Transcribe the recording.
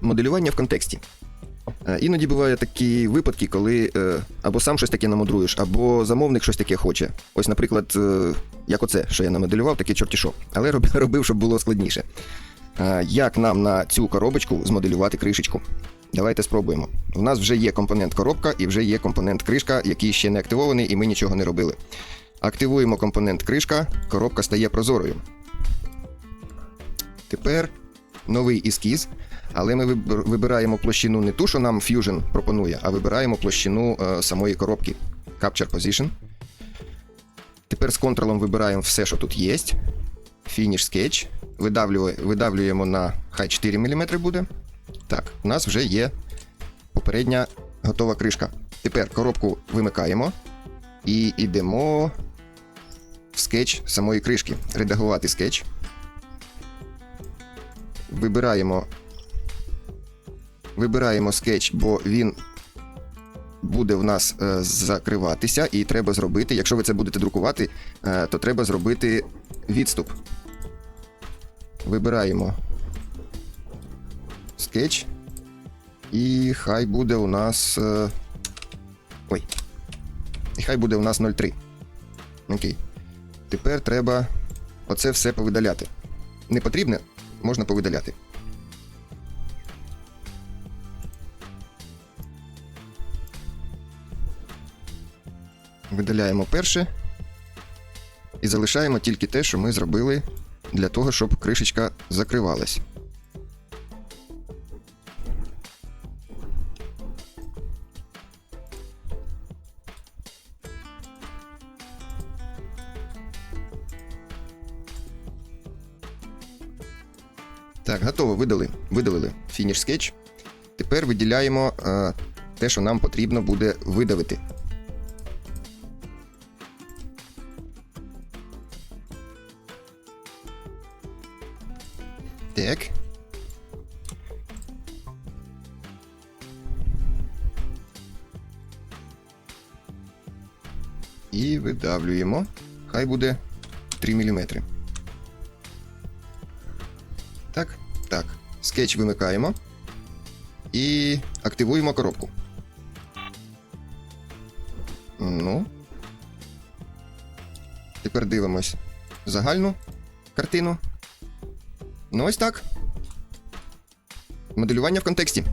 Моделювання в контексті. Е, Іноді бувають такі випадки, коли е, або сам щось таке намудруєш, або замовник щось таке хоче. Ось, наприклад, е, як оце, що я намоделював, таке чорті що. Але робив, щоб було складніше. Як нам на цю коробочку змоделювати кришечку? Давайте спробуємо. У нас вже є компонент коробка і вже є компонент кришка, який ще не активований, і ми нічого не робили. Активуємо компонент кришка, коробка стає прозорою. Тепер новий ескіз, але ми вибираємо площину не ту, що нам Fusion пропонує, а вибираємо площину е, самої коробки Capture Position. Тепер з контролом вибираємо все, що тут є. Finish Sketch. Видавлює, видавлюємо на хай 4 мм буде. Так, у нас вже є попередня готова кришка. Тепер коробку вимикаємо і йдемо в скетч самої кришки. Редагувати скетч. Вибираємо. Вибираємо скетч, бо він буде в нас е, закриватися, і треба зробити, якщо ви це будете друкувати, е, то треба зробити відступ. Вибираємо скетч. І хай буде у нас. е, Ой. І хай буде у нас 0,3. Окей. Тепер треба оце все повидаляти. Не потрібне, можна повидаляти. Видаляємо перше. І залишаємо тільки те, що ми зробили для того, щоб кришечка закривалась. Так, готово, видали. Видалили фініш скетч. Тепер виділяємо е, те, що нам потрібно буде видавити. Так. І видавлюємо. Хай буде 3 мм. Так, так. Скетч вимикаємо. І активуємо коробку. Ну. Тепер дивимось загальну картину. Ну, ось так. Моделювання в контексті.